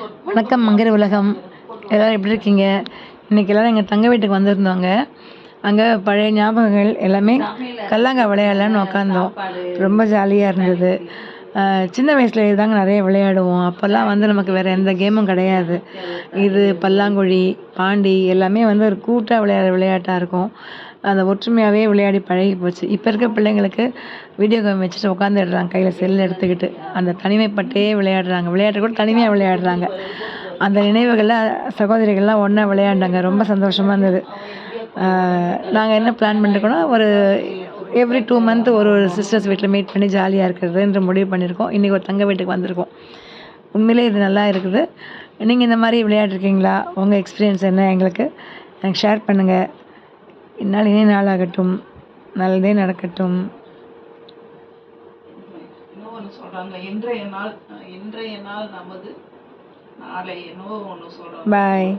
வணக்கம் மங்கர உலகம். எல்லோரும் எப்படி இருக்கீங்க? இன்றைக்கி எல்லோரும் எங்கள் தங்க வீட்டுக்கு வந்திருந்தோங்க. அங்கே பழைய ஞாபகங்கள் எல்லாமே கல்லாங்கா விளையாடலான்னு உக்காந்தோம். ரொம்ப ஜாலியாக இருந்தது. சின்ன வயசில் இதுதாங்க நிறைய விளையாடுவோம். அப்போல்லாம் வந்து நமக்கு வேறு எந்த கேமும் கிடையாது. இது பல்லாங்குழி பாண்டி எல்லாமே வந்து ஒரு கூட்டாக விளையாடுற விளையாட்டாக இருக்கும். அந்த ஒற்றுமையாகவே விளையாடி பழகி போச்சு. இப்போ இருக்க பிள்ளைங்களுக்கு வீடியோ கேம் வச்சுட்டு உட்காந்துடுறாங்க கையில் செல் எடுத்துக்கிட்டு. அந்த தனிமைப்பட்டே விளையாடுறாங்க. விளையாட்டு கூட தனிமையாக விளையாடுறாங்க. அந்த நினைவுகள்லாம் சகோதரிகள்லாம் ஒன்றா விளையாண்டாங்க. ரொம்ப சந்தோஷமாக இருந்தது. நாங்கள் என்ன பிளான் பண்ணிருக்கோன்னா ஒரு எவ்ரி டூ மந்த் ஒரு ஒரு சிஸ்டர்ஸ் வீட்டில் மீட் பண்ணி ஜாலியாக இருக்கிறதுன்ற முடிவு பண்ணியிருக்கோம் இன்றைக்கி ஒரு தங்க வீட்டுக்கு வந்திருக்கோம். உண்மையிலே இது நல்லா இருக்குது. நீங்கள் இந்த மாதிரி விளையாடிருக்கீங்களா உங்கள் எக்ஸ்பீரியன்ஸ் என்ன? எங்களுக்கு எனக்கு ஷேர் பண்ணுங்கள் இந்நாள் இனிய நாளாகட்டும் நல்லதே நடக்கட்டும். இன்னொன்று சொல்கிறாங்க இன்றைய நாள் இன்றைய நாள் நமது நாளை என்னவோ ஒன்று சொல்கிறாங்க பாய்